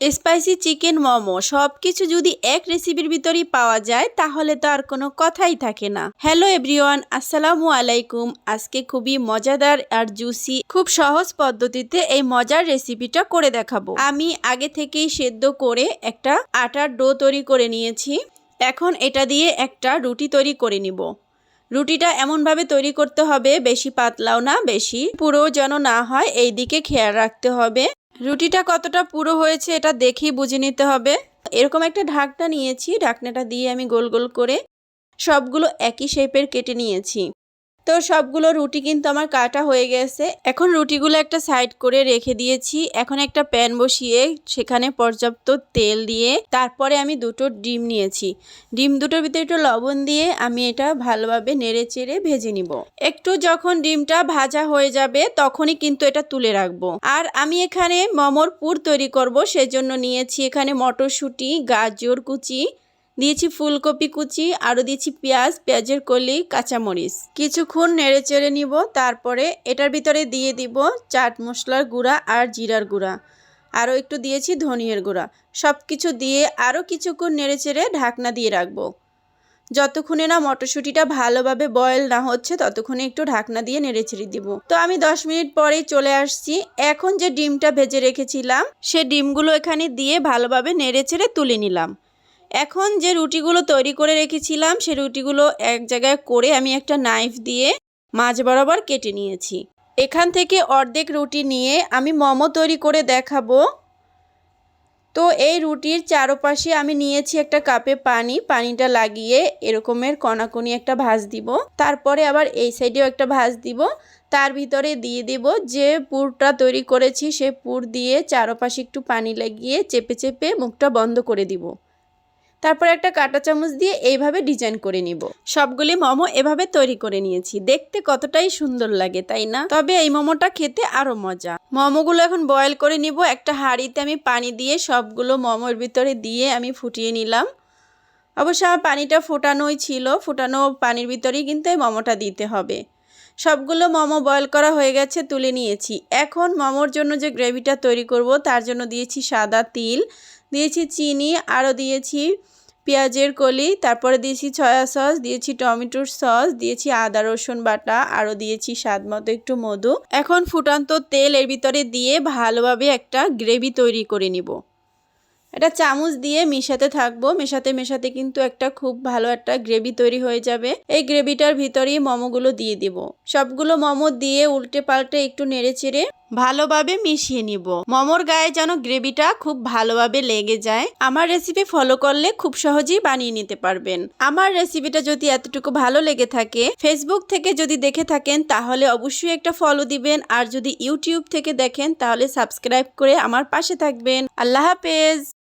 Spicy chicken momo সব কিছু যদি এক রেসিপির ভিতরেই পাওয়া যায়, তাহলে তো আর কোনো কথাই থাকে না। হ্যালো এভরিওয়ান আসসালামু আলাইকুম। আজকে খুবই মজাদার আর জুসি খুব সহজ পদ্ধতিতে এই মজার রেসিপিটা করে দেখাবো। আমি আগে থেকেই সেদ্ধ করে একটা আটার ডো তৈরি করে নিয়েছি। এখন এটা দিয়ে একটা রুটি তৈরি করে নিব। রুটিটা এমনভাবে তৈরি করতে হবে, বেশি পাতলাও না, বেশি পুরো যেন না হয় এই দিকে খেয়াল রাখতে হবে। রুটিটা কতটা পুরো হয়েছে এটা দেখেই বুঝে নিতে হবে। এরকম একটা ঢাকনা নিয়েছি, ঢাকনাটা দিয়ে আমি গোল গোল করে সবগুলো একই শেপের কেটে নিয়েছি। তো সবগুলো রুটি কিন্তু আমার কাটা হয়ে গেছে। এখন রুটিগুলো একটা সাইড করে রেখে দিয়েছি। এখন একটা প্যান বসিয়ে সেখানে পর্যাপ্ত তেল দিয়ে তারপরে আমি দুটো ডিম নিয়েছি। ডিম দুটোর ভিতরে একটু লবণ দিয়ে আমি এটা ভালোভাবে নেড়ে চেড়ে ভেজে নিব। একটু যখন ডিমটা ভাজা হয়ে যাবে তখনই কিন্তু এটা তুলে রাখব। আর আমি এখানে মমর পুর তৈরি করব, সেজন্য নিয়েছি এখানে মটরশুঁটি, গাজর কুচি দিয়েছি ফুলকপি কুচি, আরও দিয়েছি পেঁয়াজ, পেঁয়াজের কলি, কাঁচামরিচ। কিছুক্ষণ নেড়ে চেড়ে নিব, তারপরে এটার ভিতরে দিয়ে দিব চাট মশলার গুঁড়া আর জিরার গুঁড়া। আরও একটু দিয়েছি ধনিয়ার গুঁড়া। সব কিছু দিয়ে আরও কিছুক্ষণ নেড়ে চেড়ে ঢাকনা দিয়ে রাখব। যতক্ষণে না মটরশুঁটিটা ভালোভাবে বয়েল না হচ্ছে, ততক্ষণে একটু ঢাকনা দিয়ে নেড়ে ছেড়ে দিব। তো আমি দশ মিনিট পরেই চলে আসছি। এখন যে ডিমটা ভেজে রেখেছিলাম, সে ডিমগুলো এখানে দিয়ে ভালোভাবে নেড়ে ছেড়ে তুলে নিলাম। এখন যে রুটিগুলো তৈরি করে রেখেছিলাম, সে রুটিগুলো এক জায়গায় করে আমি একটা নাইফ দিয়ে মাঝ বরাবর কেটে নিয়েছি। এখান থেকে অর্ধেক রুটি নিয়ে আমি মোমো তৈরি করে দেখাবো। তো এই রুটির চারপাশে আমি নিয়েছি একটা কাপে পানি, পানিটা লাগিয়ে এরকমের কণাকণি একটা ভাজ দিব। তারপরে আবার এই সাইডেও একটা ভাজ দিব। তার ভিতরে দিয়ে দিব যে পুরটা তৈরি করেছি, সে পুর দিয়ে চারপাশে একটু পানি লাগিয়ে চেপে চেপে মুখটা বন্ধ করে দিব। তারপর একটা কাঁটা চামচ দিয়ে এইভাবে ডিজাইন করে নিব। সবগুলি মোমো এভাবে তৈরি করে নিয়েছি। দেখতে কতটাই সুন্দর লাগে, তাই না? তবে এই মোমোটা খেতে আরও মজা। মোমোগুলো এখন বয়েল করে নিব। একটা হাঁড়িতে আমি পানি দিয়ে সবগুলো মোমোর ভিতরে দিয়ে আমি ফুটিয়ে নিলাম। অবশ্য আমার পানিটা ফোটানোই ছিল। ফোটানো পানির ভিতরেই কিন্তু এই মোমোটা দিতে হবে। সবগুলো মোমো বয়েল করা হয়ে গেছে, তুলে নিয়েছি। এখন মোমোর জন্য যে গ্রেভিটা তৈরি করব, তার জন্য দিয়েছি সাদা তিল, দিয়েছি চিনি, আরও দিয়েছি পেঁয়াজের কলি, তারপরে দিয়েছি সয়া সস, দিয়েছি টমেটোর সস, দিয়েছি আদা, রসুন বাটা, আরও দিয়েছি স্বাদ মতো একটু মধু। এখন ফুটান্ত তেল এর ভিতরে দিয়ে ভালোভাবে একটা গ্রেভি তৈরি করে নিব। এটা চামচ দিয়ে মিশাতে থাকব। মেশাতে মেশাতে কিন্তু একটা খুব ভালো একটা গ্রেভি তৈরি হয়ে যাবে। এই গ্রেভিটার ভিতরেই মোমোগুলো দিয়ে দিব। সবগুলো মোমো দিয়ে উল্টে পাল্টে একটু নেড়ে চেড়ে ভালোভাবে মিশিয়ে নিব। মোমোর গায়ে যেন গ্রেভিটা খুব ভালোভাবে লেগে যায়, আমার রেসিপি ফলো করলে খুব সহজেই বানিয়ে নিতে পারবেন। আমার রেসিপিটা যদি এতটুকু ভালো লেগে থাকে ফেসবুক থেকে যদি দেখে থাকেন, তাহলে অবশ্যই একটা ফলো দিবেন। আর যদি ইউটিউব থেকে দেখেন, তাহলে সাবস্ক্রাইব করে আমার পাশে থাকবেন। আল্লাহ হাফেজ!